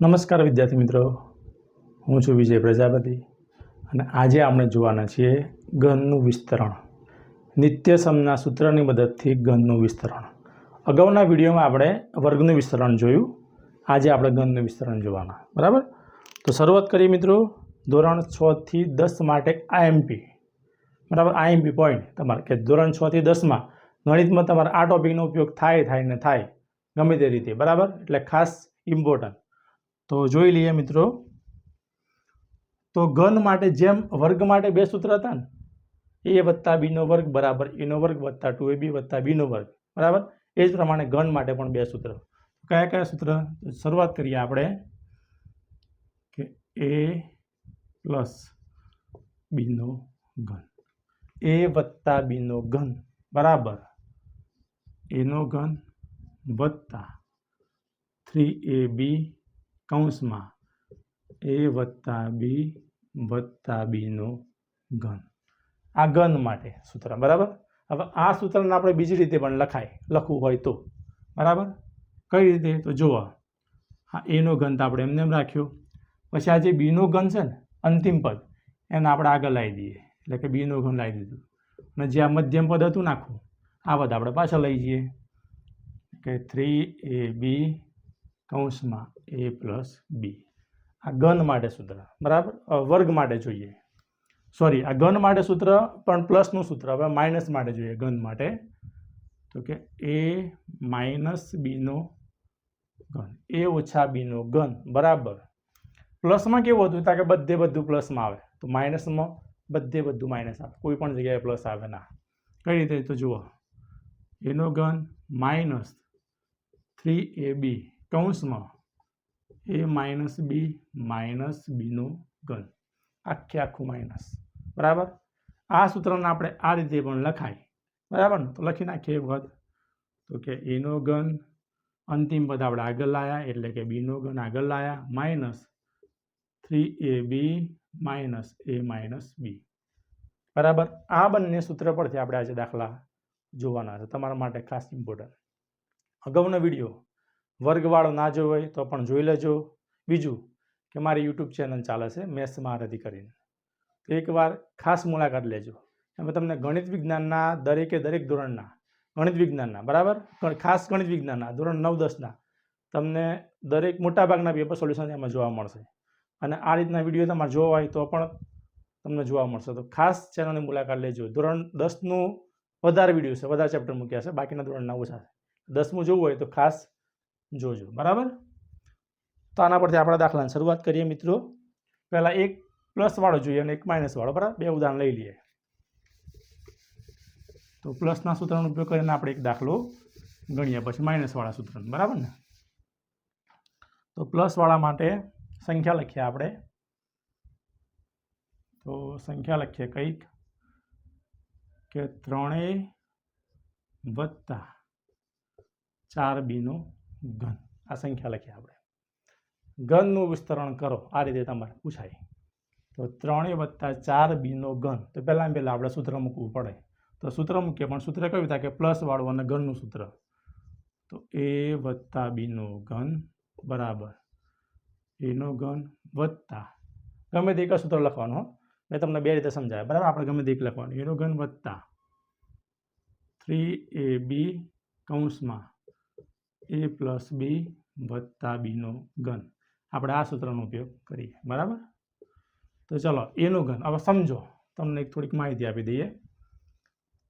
નમસ્કાર વિદ્યાર્થી મિત્રો. હું છું વિજય પ્રજાપતિ અને આજે આપણે જોવાના છીએ ગનનું વિસ્તરણ. નિત્ય સમના સૂત્રની મદદથી ગનનું વિસ્તરણ. અગાઉના વિડીયોમાં આપણે વર્ગનું વિસ્તરણ જોયું. આજે આપણે ગનનું વિસ્તરણ જોવાના. બરાબર? તો શરૂઆત કરીએ મિત્રો. ધોરણ છથી દસ માટે આઈએમપી બરાબર? આઈએમપી પોઈન્ટ તમારે. કે ધોરણ છથી દસમાં ગણિતમાં તમારે આ ટોપિકનો ઉપયોગ થાય થાય ને થાય ગમે તે રીતે. બરાબર? એટલે ખાસ ઇમ્પોર્ટન્ટ તો જોઈ લઈએ મિત્રો. તો ઘન માટે જેમ વર્ગ માટે બે સૂત્ર હતા ને, એ વત્તા બીનો વર્ગ બરાબર એનો વર્ગ વત્તા ટુ એ બી વત્તા બીનો વર્ગ, બરાબર? એ જ પ્રમાણે ઘન માટે પણ બે સૂત્ર. કયા કયા સૂત્ર? શરૂઆત કરીએ આપણે કે એ પ્લસ બીનો ઘન. એ વત્તા બીનો ઘન, બરાબર? એનો ઘન વત્તા થ્રી એ બી કૌંસમાં. એ વત્તા બી વત્તા બીનો ઘન. આ ઘન માટે સૂત્ર, બરાબર? હવે આ સૂત્રને આપણે બીજી રીતે પણ લખાય, લખવું હોય તો. બરાબર? કઈ રીતે? તો જુઓ. હા એનો ઘન તો આપણે એમને એમ રાખ્યો. પછી આ જે બીનો ઘન છે ને, અંતિમ પદ, એને આપણે આગળ લાવી દઈએ. એટલે કે બીનો ઘન લાવી દીધું. અને જે આ મધ્યમ પદ હતું નાખવું આ પદ આપણે પાછળ લઈ જઈએ. કે થ્રી એ બી કૌંસમાં એ પ્લસ બી. આ ઘન માટે સૂત્ર, બરાબર? વર્ગ માટે જોઈએ. સોરી, આ ઘન માટે સૂત્ર, પણ પ્લસનું સૂત્ર. હવે માઇનસ માટે જોઈએ ઘન માટે. તો કે એ માઇનસ બીનો ઘન. એ ઓછા બીનો ઘન, બરાબર? પ્લસમાં કેવું હતું? કે બધે બધું પ્લસમાં આવે. તો માઇનસમાં બધે બધું માઇનસ આવે. કોઈ પણ જગ્યાએ પ્લસ આવે ના. કઈ રીતે? તો જુઓ. એનો ઘન માઇનસ થ્રી એ બી. કૌંસમાં એ માઇનસ બી માઇનસ બીનો ઘન. આખે આખું માઇનસ. બરાબર? આ સૂત્રને આપણે આ રીતે પણ લખાય. બરાબર તો લખી નાખીએ એક વખત. તો કે એનો ઘન અંતિમ પદ આપણે આગળ લાયા, એટલે કે બીનો ઘન આગળ લાયા, minus three A B minus A minus B. બરાબર? આ બંને સૂત્ર પરથી આપણે આજે દાખલા જોવાના છે. તમારા માટે ખાસ ઇમ્પોર્ટન્ટ અગાઉનો વીડિયો વર્ગવાળો ના જોયો હોય તો પણ જોઈ લેજો. બીજું કે મારી યુટ્યુબ ચેનલ ચાલે છે મેથ્સ મહારથી કરીને. તો એકવાર ખાસ મુલાકાત લેજો. એમાં તમને ગણિત વિજ્ઞાનના દરેકે દરેક ધોરણના, ગણિત વિજ્ઞાનના, બરાબર? ખાસ ગણિત વિજ્ઞાનના, ધોરણ નવ દસના, તમને દરેક મોટાભાગના પેપર સોલ્યુશન એમાં જોવા મળશે. અને આ રીતના વીડિયો તમારે જોવા હોય તો પણ તમને જોવા મળશે. તો ખાસ ચેનલની મુલાકાત લેજો. ધોરણ દસનું વધારે વીડિયો છે, વધારે ચેપ્ટર મૂક્યા છે, બાકીના ધોરણના ઓછા છે. દસમું જોવું હોય તો ખાસ જોજો. બરાબર? તો આના પરથી આપણા દાખલાની શરૂઆત કરીએ મિત્રો. પહેલાં એક પ્લસવાળો જોઈએ અને એક માઇનસવાળો બરાબર? બે ઉદાહરણ લઈ લઈએ. તો પ્લસના સૂત્રનો ઉપયોગ કરીને આપણે એક દાખલો ગણીએ પછી માઇનસવાળા સૂત્રનો. બરાબર ને? તો પ્લસવાળા માટે સંખ્યા લખીએ આપણે. તો સંખ્યા લખીએ કંઈક કે ત્રણેય વત્તા ચાર બીનો ઘન. આ સંખ્યા લખીએ આપણે. ઘનનું વિસ્તરણ કરો. આ રીતે તમારે પૂછાય. તો ત્રણેય વત્તા ચાર બીનો ઘન. તો પહેલાં પહેલાં આપણે સૂત્ર મૂકવું પડે. તો સૂત્ર મૂકીએ, પણ સૂત્ર કયું થાય કે પ્લસ વાળું અને ઘનનું સૂત્ર? તો એ વત્તા બીનો ઘન બરાબર. એનો ઘન વત્તા. ગમે તે એક સૂત્ર લખવાનું હો. મેં તમને બે રીતે સમજાય બરાબર? આપણે ગમે તે એક લખવાનું. એનો ઘન વત્તા. થ્રી એ બી કૌંસમાં. એ પ્લસ બી વત્તા બીનો ઘન. આપણે આ સૂત્રનો ઉપયોગ કરીએ. બરાબર? તો ચલો, એનું ઘન. હવે સમજો, તમને એક થોડીક માહિતી આપી દઈએ.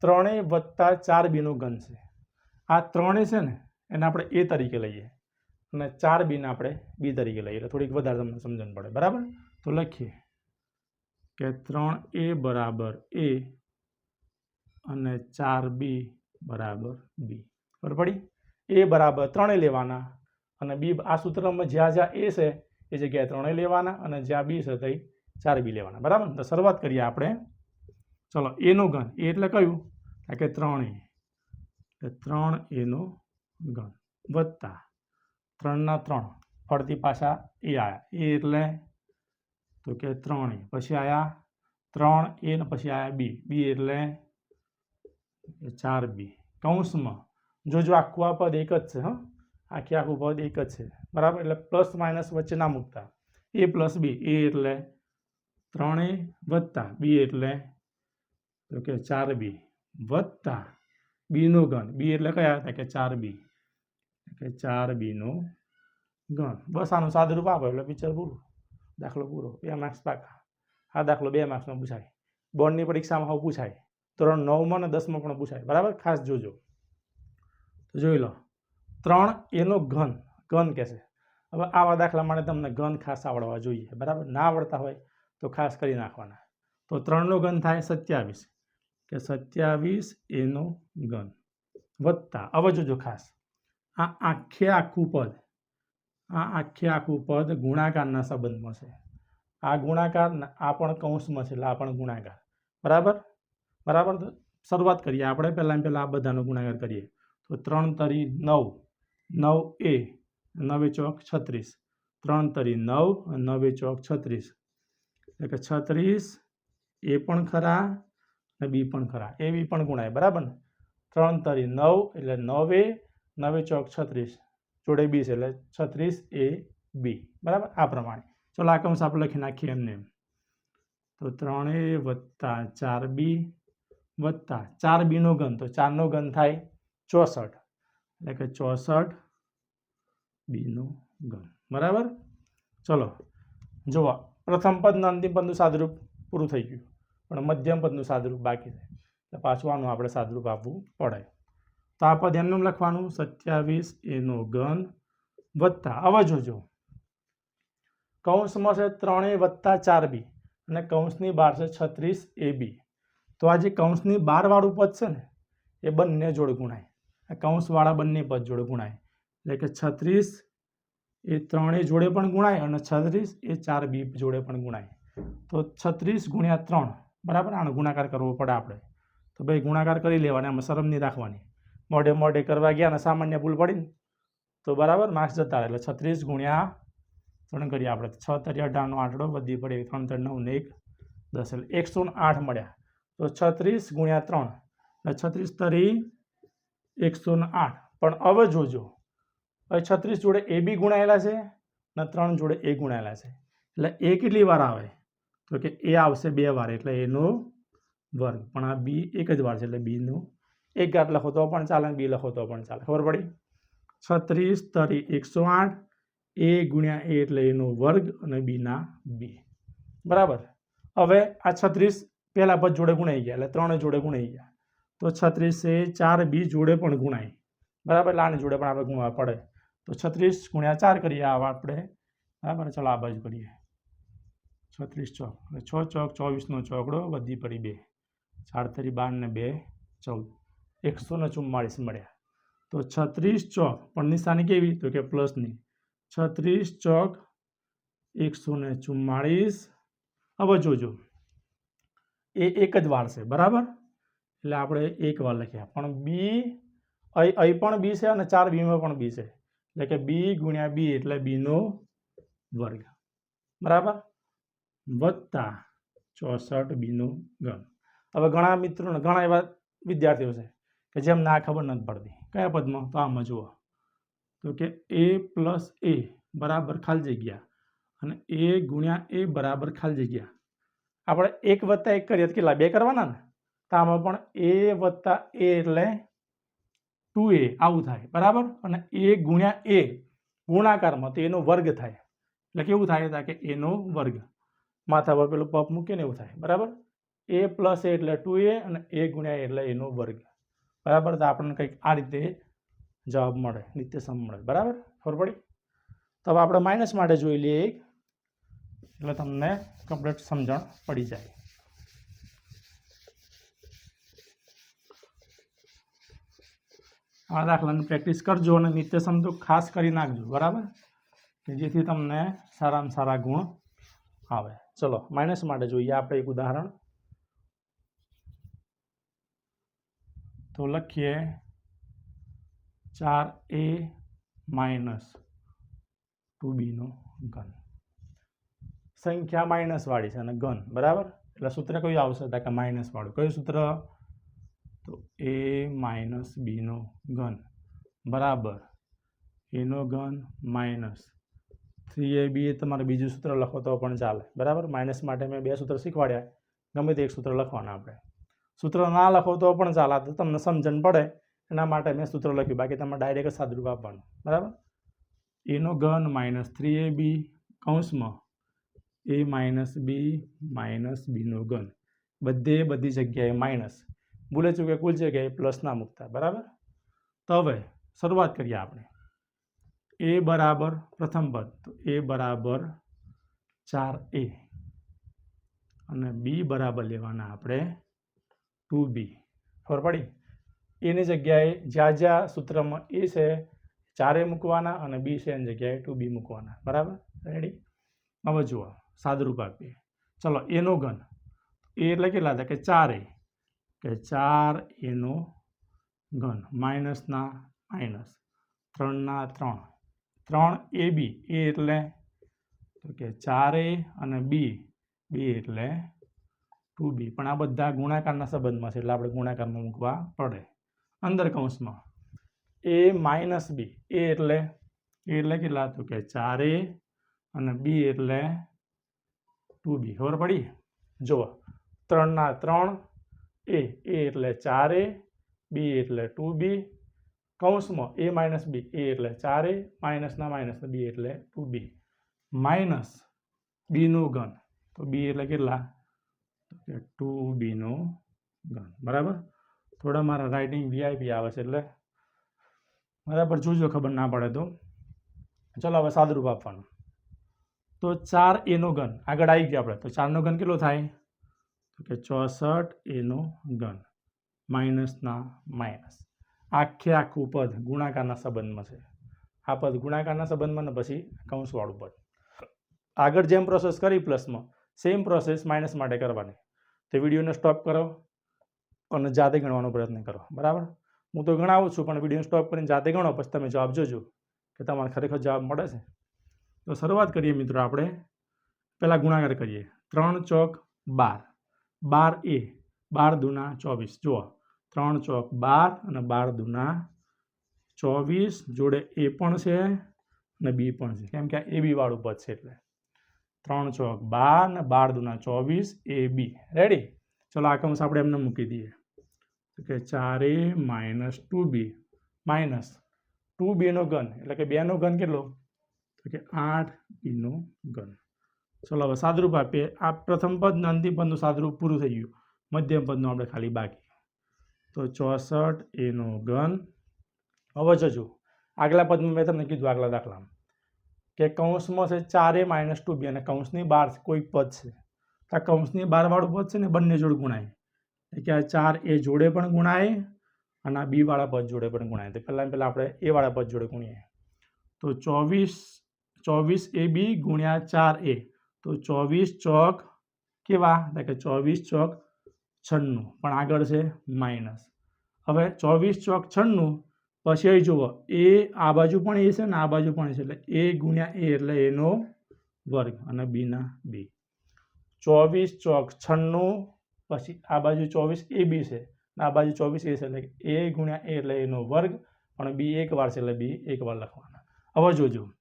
ત્રણેય વત્તા ચાર બીનું ઘન છે. આ ત્રણેય છે ને, એને આપણે એ તરીકે લઈએ. અને ચાર બીને આપણે બી તરીકે લઈએ. એટલે થોડીક વધારે તમને સમજણ પડે. બરાબર? તો લખીએ. કે ત્રણ એ બરાબર એ અને ચાર બી બરાબર બી. ખબર પડી? એ બરાબર ત્રણેય લેવાના. અને બી આ સૂત્રમાં જ્યાં જ્યાં એ છે, એ જગ્યાએ ત્રણેય લેવાના અને જ્યાં બી છે તે ચાર બી લેવાના. બરાબર? તો શરૂઆત કરીએ આપણે. ચલો એનું ઘન. એ એટલે કયું? કે ત્રણેય. એટલે ત્રણ એનો ઘન. વત્તા ત્રણના ત્રણ. ફરતી પાછા એ આવ્યા એ એટલે તો કે ત્રણેય. પછી આવ્યા ત્રણ એ ને પછી આવ્યા બી. બી એટલે ચાર બી. કૌંસમાં જો જો આખું આ પદ એક જ છે, હા? આખી આખું પદ એક જ છે. બરાબર? એટલે પ્લસ માઇનસ વચ્ચે ના મૂકતા. એ પ્લસ બી. એ એટલે ત્રણે વત્તા. બી એટલે તો કે ચાર બી. વત્તા બીનો ગણ બી એટલે કયા હતા? કે ચાર બી. કે ચાર બીનો ગણ બસ આનું સાદુરૂપ આપો. એટલે પિક્ચર પૂરું. દાખલો પૂરો. બે માર્ક્સ પાકા. આ દાખલો બે માર્ક્સમાં પૂછાય. બોર્ડની પરીક્ષામાં હવે પૂછાય. ધોરણ નવમાં અને દસમાં પણ પૂછાય. બરાબર? ખાસ જોજો. તો જોઈ લો. ત્રણ એનો ઘન ઘન કહેશે હવે આવા દાખલા માટે તમને ઘન ખાસ આવડવા જોઈએ, બરાબર? ના આવડતા હોય તો ખાસ કરી નાખવાના. તો ત્રણનો ઘન થાય સત્યાવીસ. કે સત્યાવીસ એનો ઘન વત્તા, હવે જોજો ખાસ. આ આખે આખું પદ, આ આખે આખું પદ ગુણાકારના સંબંધમાં છે. આ ગુણાકાર આ પણ કૌંસમાં છે, એટલે આ પણ ગુણાકાર. બરાબર? બરાબર? શરૂઆત કરીએ આપણે. પહેલાં પહેલાં આ બધાનો ગુણાકાર કરીએ. તો ત્રણ તરી નવ. નવ એ, નવે ચોક છત્રીસ. ત્રણ તરી નવ, નવે ચોક છત્રીસ. એટલે કે છત્રીસ, એ પણ ખરા અને બી પણ ખરા. એ બી પણ ગુણાય, બરાબર ને? ત્રણ તરી નવ એટલે નવે નવે ચોક છત્રીસ. જોડે બી છે એટલે છત્રીસ એ બી. બરાબર? આ પ્રમાણે. ચલો આ કૌંસ આપણે લખી નાખીએ એમને. એમ તો ત્રણે વત્તા ચાર બી વત્તા ચાર બીનો ઘન. તો ચારનો ઘન થાય ચોસઠ. એટલે કે ચોસઠ બીનું ઘન. બરાબર? ચલો, જુઓ. પ્રથમ પદના અંતિમ પદનું સાદરૂપ પૂરું થઈ ગયું. પણ મધ્યમ પદનું સાદરૂપ બાકી છે. એટલે પાછું આનું આપણે સાદરૂપ આપવું પડે. તો આ પદ એમનું લખવાનું? સત્યાવીસ એનો ઘન વત્તા. હવે જોજો. કૌંસમાં છે ત્રણેય વત્તા ચાર બી અને કૌંસની બાર છે છત્રીસ એ બી. તો આ જે કૌંસની બારવાળું પદ છે ને, એ બંને જોડ ગુણાય. કૌંસવાળા બંને પદ જોડે ગુણાય. એટલે કે છત્રીસ એ ત્રણેય જોડે પણ ગુણાય અને છત્રીસ એ ચાર બી જોડે પણ ગુણાય. તો છત્રીસ ગુણ્યા ત્રણ, બરાબર? આનો ગુણાકાર કરવો પડે આપણે. તો ભાઈ ગુણાકાર કરી લેવાના આમાં શરમ નહીં રાખવાની. મોઢે મોઢે કરવા ગયા અને સામાન્ય ભૂલ પડી ને, તો બરાબર માર્ક્સ જતા એટલે છત્રીસ ગુણ્યા ત્રણ કરીએ આપણે છ તરી અઢારનો આંકડો વધી પડે ત્રણ ત્રણ નવ ને એક, દસ એટલે એકસો આઠ મળ્યા. તો છત્રીસ ગુણ્યા ત્રણ, એટલે છત્રીસ તરી એકસો આઠ. પણ હવે જોજો. હવે છત્રીસ જોડે એ બી ગુણાયેલા છે અને ત્રણ જોડે એ ગુણાયેલા છે. એટલે એ કેટલી વાર આવે? તો કે એ આવશે બે વાર, એટલે એનો વર્ગ. પણ આ બી એક જ વાર છે, એટલે બીનું એક ઘાત લખો તો પણ ચાલે બી લખો તો પણ ચાલે. ખબર પડી? છત્રીસ તરી એકસો આઠ, એ ગુણ્યા એ એટલે એનો વર્ગ અને બીના બી. બરાબર? હવે આ છત્રીસ પહેલાં પદ જોડે ગુણાઈ ગયા, એટલે ત્રણે જોડે ગુણાઈ ગયા. તો છત્રીસ એ ચાર બી જોડે પણ ગુણાય. બરાબર? એટલે આની જોડે પણ આપણે ગુણવા પડે. તો છત્રીસ ગુણ્યા ચાર કરીએ આ આપણે. બરાબર? ચલો આ બાજુ કરીએ. છત્રીસ ચોક. એટલે છ ચોક ચોવીસનો ચોકડો વધી પડી બે. ચાર તરી બાર ને બે, ચૌદ. એકસો ને ચુમ્માળીસ મળ્યા. તો છત્રીસ ચોક પણ નિશાની કેવી? તો કે પ્લસની. છત્રીસ ચોક એકસો ને ચુમ્માળીસ. હવે જોજો. એ એક જ વાર છે. બરાબર? એટલે આપણે એક વાર લખ્યા. પણ બી અહીં પણ બી છે અને ચાર બીમાં પણ બી છે. એટલે કે બી ગુણ્યા બી એટલે બીનો વર્ગ. બરાબર? વત્તા ચોસઠ બીનું ઘન. હવે ઘણા મિત્રો ઘણા એવા વિદ્યાર્થીઓ છે કે જેમને આ ખબર નથી પડતી. કયા પદમાં? તો આમાં જુઓ. તો કે એ પ્લસ એ બરાબર ખાલી જગ્યા અને એ ગુણ્યા એ બરાબર ખાલી જગ્યા. આપણે એક વત્તા એક કરીએ તો કેટલા? બે કરવાના ને? તો આમાં પણ એ વત્તા એ એટલે ટુ એ આવું થાય, બરાબર? અને એ ગુણ્યા એ ગુણાકારમાં તો એનો વર્ગ થાય. એટલે કેવું થાય કે એનો વર્ગ. માથા પર પેલું પપ મૂકીને એવું થાય, બરાબર? એ પ્લસ એ એટલે ટુ એ અને એ ગુણ્યા એટલે એનો વર્ગ. બરાબર? તો આપણને કંઈક આ રીતે જવાબ મળે નિત્યસમ મળે, બરાબર? ખબર પડી? તો આપણે માઇનસ માટે જોઈ લઈએ એક. એટલે તમને કમ્પ્લીટ સમજણ પડી જાય. આ દાખલાની પ્રેક્ટિસ કરજો અને નિત્ય સમજો ખાસ કરી નાખજો, બરાબર? કે જેથી તમને સારામાં સારા ગુણ આવે. ચલો માઇનસ માટે જોઈએ આપણે એક ઉદાહરણ. તો લખીએ ચાર એ માઇનસ ટુ બીનો ઘન. સંખ્યા માઇનસવાળી છે અને ઘન, બરાબર? એટલે સૂત્ર કયું આવશે? કે માઇનસવાળું કયું સૂત્ર? તો એ માઇનસ બીનો ઘન. બરાબર. એનો ઘન માઇનસ થ્રી એ બી તમારે બીજું સૂત્ર લખો તો પણ ચાલે. બરાબર? માઇનસ માટે મેં બે સૂત્ર શીખવાડ્યા. ગમે તે એક સૂત્ર લખવાના આપણે. સૂત્ર ના લખો તો પણ ચાલે. તો તમને સમજણ પડે. એના માટે મેં સૂત્ર લખ્યું. બાકી તમારે ડાયરેક્ટ સાદરૂપ આપવાનું બરાબર? એનો ઘન માઇનસ થ્રી એ બી કૌંસમાં એ માઇનસ બી માઇનસ બીનો ઘન. બધે બધી જગ્યાએ માઇનસ ભૂલે ચૂકે કુલ જગ્યાએ પ્લસ ના મૂકતા, બરાબર? તો હવે શરૂઆત કરીએ આપણે. એ બરાબર પ્રથમ પદ, તો એ બરાબર ચાર એ અને બી બરાબર લેવાના આપણે ટુ બી ખબર પડી? એની જગ્યાએ જ્યાં જ્યાં સૂત્રમાં એ છે, ચારે મૂકવાના અને બી છે એની જગ્યાએ ટુ બી મૂકવાના. બરાબર? રેડી હવે જુઓ, સાદરૂપ આપીએ. ચલો એનો ઘન. એ એટલે કેટલા હતા કે ચાર એ કે ચાર એનો ઘન માઇનસના માઇનસ ત્રણના ત્રણ ત્રણ. એ બી, એ એટલે તો કે ચાર એ અને બી બી એટલે ટુ બી. પણ આ બધા ગુણાકારના સંબંધમાં છે એટલે આપણે ગુણાકારમાં મૂકવા પડે. અંદર કૌંસમાં એ માઇનસ બી, એ એટલે એ એટલે કેટલા તો કે ચાર એ અને બી એટલે ટુ બી. ખબર પડી? જુઓ. ત્રણના ત્રણ એ એ એટલે ચાર એ બી એટલે ટુ બી કૌંસમાં એ માઇનસ બી એ એટલે ચાર એ માઇનસના માઇનસ બી એટલે ટુ બી માઇનસ બીનું ઘન. તો બી એટલે કેટલા? ટુ બીનો ઘન. બરાબર? થોડા મારા રાઇટિંગ વીઆઈપી આવે છે એટલે બરાબર જોજો ખબર ના પડે તો. ચલો હવે સાદરૂપ આપવાનું. તો ચાર એનો ઘન. આગળ આવી ગયા આપણે. તો ચારનો ઘન કેટલો થાય? તો કે ચોસઠ એનો ઘન. માઇનસના માઇનસ. આખે આખું પદ ગુણાકારના સંબંધમાં છે. આ પદ ગુણાકારના સંબંધમાં ને પછી કૌંસવાળું પદ. આગળ જેમ પ્રોસેસ કરી પ્લસમાં સેમ પ્રોસેસ માઇનસ માટે કરવાની. તે વિડીયોને સ્ટોપ કરો અને જાતે ગણવાનો પ્રયત્ન કરો. બરાબર? હું તો ગણાવું છું, પણ વીડિયો સ્ટોપ કરીને જાતે ગણો, પછી તમે જવાબ જોજો કે તમારે ખરેખર જવાબ મળે છે. તો શરૂઆત કરીએ મિત્રો આપણે. પહેલાં ગુણાકાર કરીએ. ત્રણ ચોક બાર. બાર એ, બાર દુના ચોવીસ. જુઓ, ત્રણ ચોક બાર અને બાર દુના ચોવીસ જોડે એ પણ છે અને બી પણ છે. કેમ કે એ બી વાળું પદ છે એટલે. ત્રણ ચોક બાર ને બાર દુના ચોવીસ એ બી. રેડી ચલો, આ કૌંસ આપણે એમને મૂકી દઈએ. તો કે ચાર A minus two B. Minus two બીનો ઘન. એટલે કે બેનો ઘન કેટલો? તો કે આઠ બીનો ઘન. ચલો હવે સાદરૂપ આપીએ. આ પ્રથમ પદ ને અંતિમ પદનું સાદરૂપ પૂરું થઈ ગયું. મધ્યમ પદનું આપણે ખાલી બાકી. તો ચોસઠ એનો ઘન. હવે જજો. આગલા પદમાં મેં તમને કીધું આગલા દાખલામાં. કે કૌંસમાં છે ચારે માઇનસ ટુ બી અને કૌંસની બહાર કોઈ પદ છે. તો આ કૌંસની બારવાળું પદ છે ને બંને જોડે ગુણાય. એટલે કે આ ચાર એ જોડે પણ ગુણાય અને આ બીવાળા પદ જોડે પણ ગુણાય. તો પહેલાં પહેલાં આપણે એવાળા પદ જોડે ગુણીએ. તો ચોવીસ ચોવીસ એ બી ગુણ્યા ચાર એ. તો ચોવીસ ચોક કેવા? કે ચોવીસ ચોક છન્નું. પણ આગળ છે માઇનસ હવે ચોવીસ ચોક છન્નું, પછી અહીં જુઓ, એ આ બાજુ પણ એ છે ને આ બાજુ પણ એ છે. એટલે એ ગુણ્યા એ, એટલે એનો વર્ગ અને બીના બી. ચોવીસ ચોક છન્નું, પછી આ બાજુ ચોવીસ એ બી છે. આ બાજુ ચોવીસ એ છે. એટલે એ ગુણ્યા એ, એટલે એનો વર્ગ, પણ બી એક વાર છે, એટલે બી એક વાર લખવાના. હવે જોજો.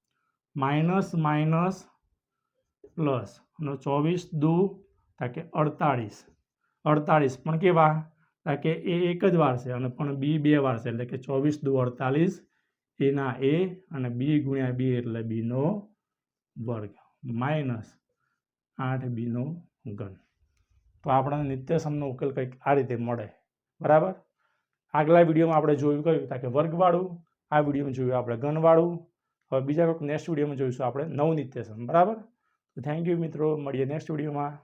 માઇનસ માઇનસ પ્લસ અને ચોવીસ દુ તા કે અડતાળીસ. અડતાળીસ પણ કેવા? તાકે એ એક જ વાર છે અને પણ બી બે વાર છે એટલે કે ચોવીસ દુ અડતાલીસ એના એ અને બી ગુણ્યા બી એટલે બીનો વર્ગ. માઇનસ આઠ બીનો ઘન. તો આપણને નિત્યસમનો ઉકેલ કંઈક આ રીતે મળે. બરાબર? આગલા વિડીયોમાં આપણે જોયું તા કે વર્ગવાળું. આ વિડીયોમાં જોયું આપણે ઘનવાળું. હવે બીજા કોઈક નેક્સ્ટ વિડીયોમાં જોઈશું આપણે નવ નિત્યસમ બરાબર? થેન્ક યુ મિત્રો મળીએ નેક્સ્ટ વિડીયોમાં